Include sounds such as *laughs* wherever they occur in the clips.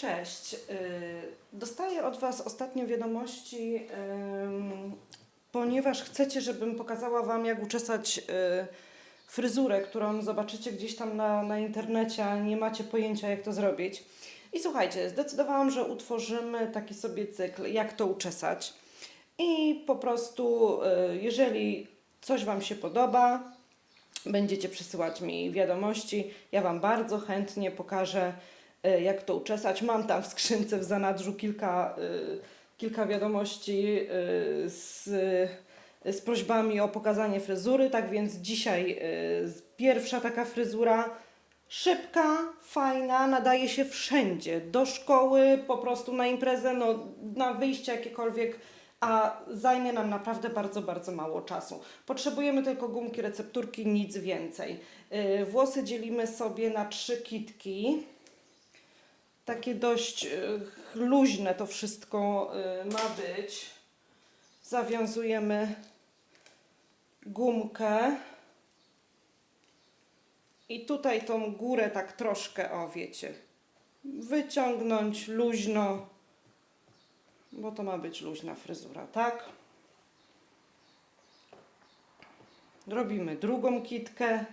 Cześć. Y, Dostaję od Was ostatnio wiadomości, ponieważ chcecie, żebym pokazała Wam, jak uczesać y, fryzurę, którą zobaczycie gdzieś tam na, na internecie, a nie macie pojęcia, jak to zrobić. I słuchajcie, zdecydowałam, że utworzymy taki sobie cykl, jak to uczesać. I po prostu, y, jeżeli coś Wam się podoba, będziecie przysyłać mi wiadomości. Ja Wam bardzo chętnie pokażę, jak to uczesać. Mam tam w skrzynce w zanadrzu kilka, y, kilka wiadomości y, z, z prośbami o pokazanie fryzury. Tak więc dzisiaj pierwsza taka fryzura. Szybka, fajna, nadaje się wszędzie. Do szkoły, po prostu na imprezę, no, na wyjście jakiekolwiek, a zajmie nam naprawdę bardzo, bardzo mało czasu. Potrzebujemy tylko gumki, recepturki, nic więcej. Włosy dzielimy sobie na trzy kitki. Takie dość yy, luźne to wszystko yy, ma być. Zawiązujemy gumkę. I tutaj tą górę tak troszkę, o wiecie, wyciągnąć luźno, bo to ma być luźna fryzura, tak? Robimy drugą kitkę.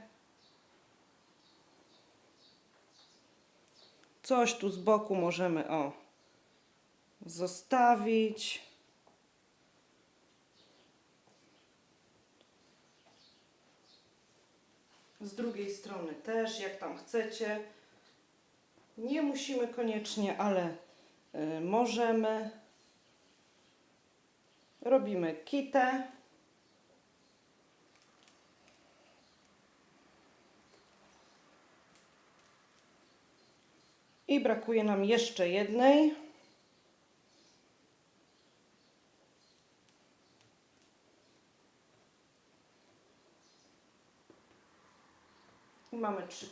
Coś tu z boku możemy, o, zostawić. Z drugiej strony też, jak tam chcecie. Nie musimy koniecznie, ale y, możemy. Robimy kitę. I brakuje nam jeszcze jednej. I mamy trzy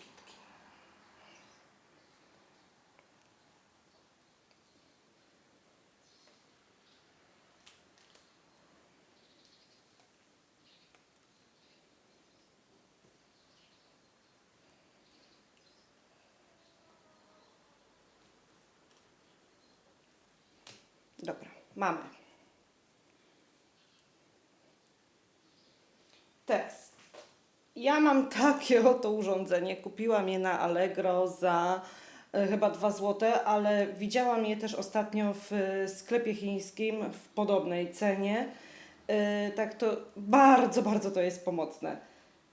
Dobra, mamy. Teraz ja mam takie *laughs* oto urządzenie. Kupiłam je na Allegro za e, chyba 2 zł, ale widziałam je też ostatnio w e, sklepie chińskim w podobnej cenie. E, Tak to bardzo, bardzo to jest pomocne.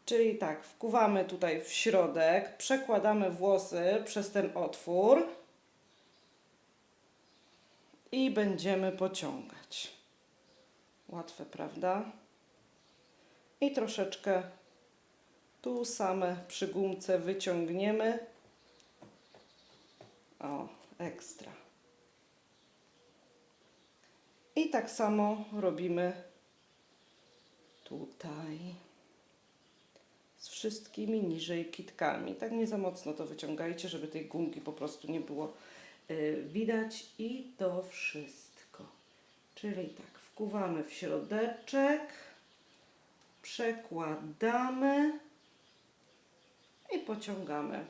Czyli tak, wkuwamy tutaj w środek, przekładamy włosy przez ten otwór i będziemy pociągać. Łatwe, prawda? I troszeczkę tu same przy gumce wyciągniemy. O, ekstra. I tak samo robimy tutaj z wszystkimi niżej kitkami. Tak nie za mocno to wyciągajcie, żeby tej gumki po prostu nie było widać. I to wszystko. Czyli tak, wkuwamy w środeczek, przekładamy i pociągamy.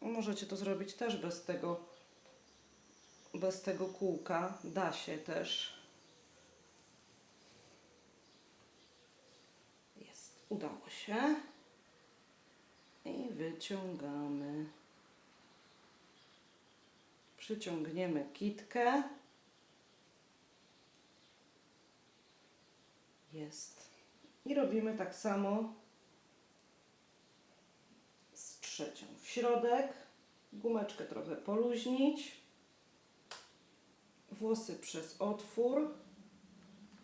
Możecie to zrobić też bez tego, bez tego kółka. Da się też. Jest. Udało się. I wyciągamy. Przyciągniemy kitkę. Jest. I robimy tak samo z trzecią w środek, gumeczkę trochę poluźnić, włosy przez otwór.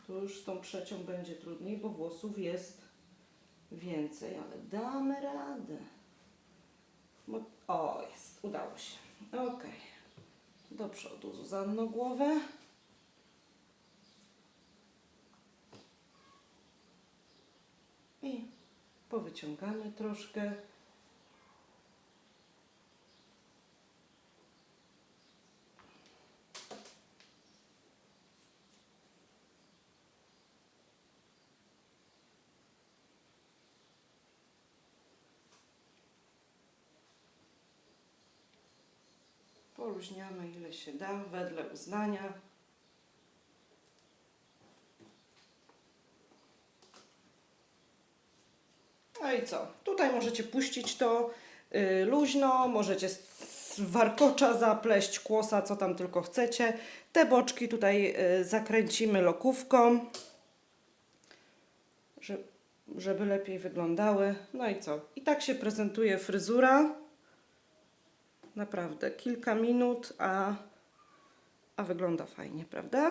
Tu już tą trzecią będzie trudniej, bo włosów jest więcej, ale damy radę. O, jest, udało się. Ok. Do przodu Zuzanno głowę. I powyciągamy troszkę. Poluźniamy ile się da, wedle uznania. No i co? Tutaj możecie puścić to y, luźno, możecie z warkocza zapleść, kłosa, co tam tylko chcecie. Te boczki tutaj y, zakręcimy lokówką, że, żeby lepiej wyglądały. No i co? I tak się prezentuje fryzura. Naprawdę, kilka minut, a, a wygląda fajnie, prawda?